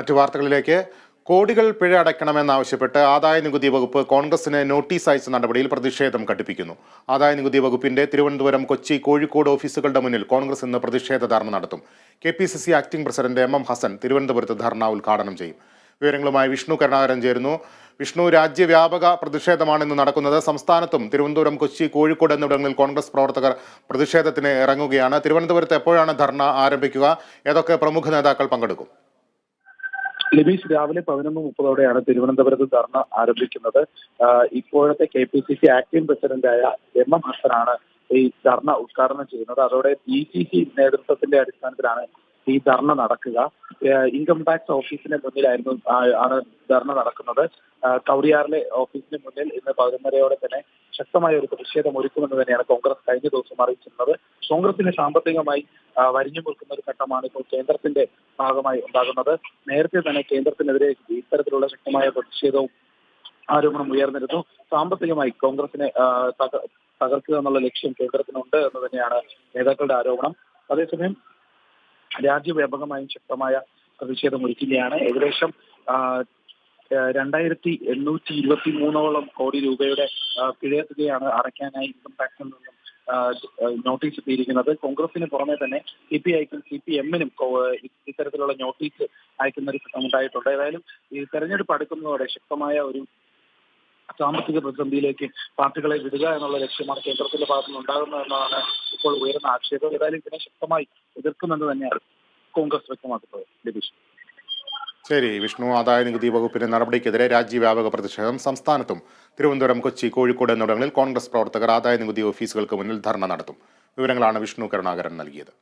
മറ്റു വാർത്തകളിലേക്ക്. കോടികൾ പിഴ അടയ്ക്കണമെന്നാവശ്യപ്പെട്ട് ആദായ നികുതി വകുപ്പ് കോൺഗ്രസിന് നോട്ടീസ് അയച്ച നടപടിയിൽ പ്രതിഷേധം ഘടിപ്പിക്കുന്നു ആദായ നികുതി വകുപ്പിന്റെ തിരുവനന്തപുരം കൊച്ചി കോഴിക്കോട് ഓഫീസുകളുടെ മുന്നിൽ കോൺഗ്രസ് ഇന്ന് പ്രതിഷേധ ധർണ നടത്തും. K P C C acting president M M Hassan തിരുവനന്തപുരത്ത് ധർണ ഉദ്ഘാടനം ചെയ്യും. വിവരങ്ങളുമായി വിഷ്ണു കരുണാകരൻ ചേരുന്നു. വിഷ്ണു രാജ്യവ്യാപക പ്രതിഷേധമാണ് ഇന്ന് നടക്കുന്നത്. സംസ്ഥാനത്തും തിരുവനന്തപുരം കൊച്ചി കോഴിക്കോട് എന്നിവിടങ്ങളിൽ കോൺഗ്രസ് പ്രവർത്തകർ പ്രതിഷേധത്തിന് ഇറങ്ങുകയാണ്. തിരുവനന്തപുരത്ത് എപ്പോഴാണ് ധർണ ആരംഭിക്കുക? ഏതൊക്കെ പ്രമുഖ നേതാക്കൾ പങ്കെടുക്കും? ലിബീഷ് രാവിലെ പതിനൊന്ന് മുപ്പതോടെയാണ് തിരുവനന്തപുരത്ത് ധർണ ആരംഭിക്കുന്നത്. ഇപ്പോഴത്തെ K P C C acting പ്രസിഡന്റായ എം എം ഹസനാണ് ഈ ധർണ ഉദ്ഘാടനം ചെയ്യുന്നത്. അതോടെ ബി സി സി നേതൃത്വത്തിന്റെ അടിസ്ഥാനത്തിലാണ് ഈ ധർണ നടക്കുക. ഇൻകം ടാക്സ് ഓഫീസിന്റെ മുന്നിലായിരുന്നു ആണ് ധർണ നടക്കുന്നത്. കൗരിയാറിലെ ഓഫീസിന് മുന്നിൽ ഇന്ന് പതിനൊന്നരയോടെ തന്നെ ശക്തമായ ഒരു പ്രതിഷേധം ഒരുക്കുമെന്ന് തന്നെയാണ് കോൺഗ്രസ് കഴിഞ്ഞ ദിവസം അറിയിച്ചിരുന്നത്. കോൺഗ്രസിന് സാമ്പത്തികമായി വരിഞ്ഞു നിൽക്കുന്ന ഒരു ഘട്ടമാണ് ഇപ്പോൾ കേന്ദ്രത്തിന്റെ ഭാഗമായി ഉണ്ടാകുന്നത്. നേരത്തെ തന്നെ കേന്ദ്രത്തിനെതിരെ ഇത്തരത്തിലുള്ള ശക്തമായ പ്രതിഷേധവും ആരോപണം ഉയർന്നിരുന്നു. സാമ്പത്തികമായി കോൺഗ്രസിനെ തകർക്കുക എന്നുള്ള ലക്ഷ്യം കേന്ദ്രത്തിനുണ്ട് എന്ന് തന്നെയാണ് നേതാക്കളുടെ ആരോപണം. അതേസമയം രാജ്യവ്യാപകമായും ശക്തമായ പ്രതിഷേധം ഒരുക്കുകയാണ്. ഏകദേശം രണ്ടായിരത്തി എണ്ണൂറ്റി ഇരുപത്തി മൂന്നോളം കോടി രൂപയുടെ പിഴത്തുകയാണ് അടയ്ക്കാനായി ഇൻകം ടാക്സിൽ നിന്നും നോട്ടീസ് എത്തിയിരിക്കുന്നത് കോൺഗ്രസിന് പുറമെ തന്നെ സി പി ഐക്കും സി പി എമ്മിനും ഇത്തരത്തിലുള്ള നോട്ടീസ് അയക്കുന്ന ഒരു ഘട്ടം ഉണ്ടായിട്ടുണ്ട്. ഏതായാലും ഈ തെരഞ്ഞെടുപ്പ് അടുക്കുന്നതോടെ ശക്തമായ ഒരു സാമ്പത്തിക പ്രതിസന്ധിയിലേക്ക് പാർട്ടികളെ വിടുക എന്നുള്ള ലക്ഷ്യമാണ് കേന്ദ്രത്തിന്റെ ഭാഗത്തു ഉണ്ടാകുന്നത് എന്നതാണ് ഇപ്പോൾ ഉയർന്ന ആക്ഷേപം. ഏതായാലും ഇതിനെ ശക്തമായി എതിർക്കുമെന്ന് തന്നെയാണ് കോൺഗ്രസ് വ്യക്തമാക്കുന്നത്. ലതീഷ് ശരി വിഷ്ണു. ആദായ നികുതി വകുപ്പിന്റെ നടപടിക്കെതിരെ രാജ്യവ്യാപക പ്രതിഷേധം സംസ്ഥാനത്തും. തിരുവനന്തപുരം കൊച്ചി കോഴിക്കോട് എന്നിവിടങ്ങളിൽ കോൺഗ്രസ് പ്രവർത്തകർ ആദായ നികുതി ഓഫീസുകൾക്ക് മുന്നിൽ ധർണ നടത്തും. വിവരങ്ങളാണ് വിഷ്ണു കരുണാകരൻ നൽകിയത്.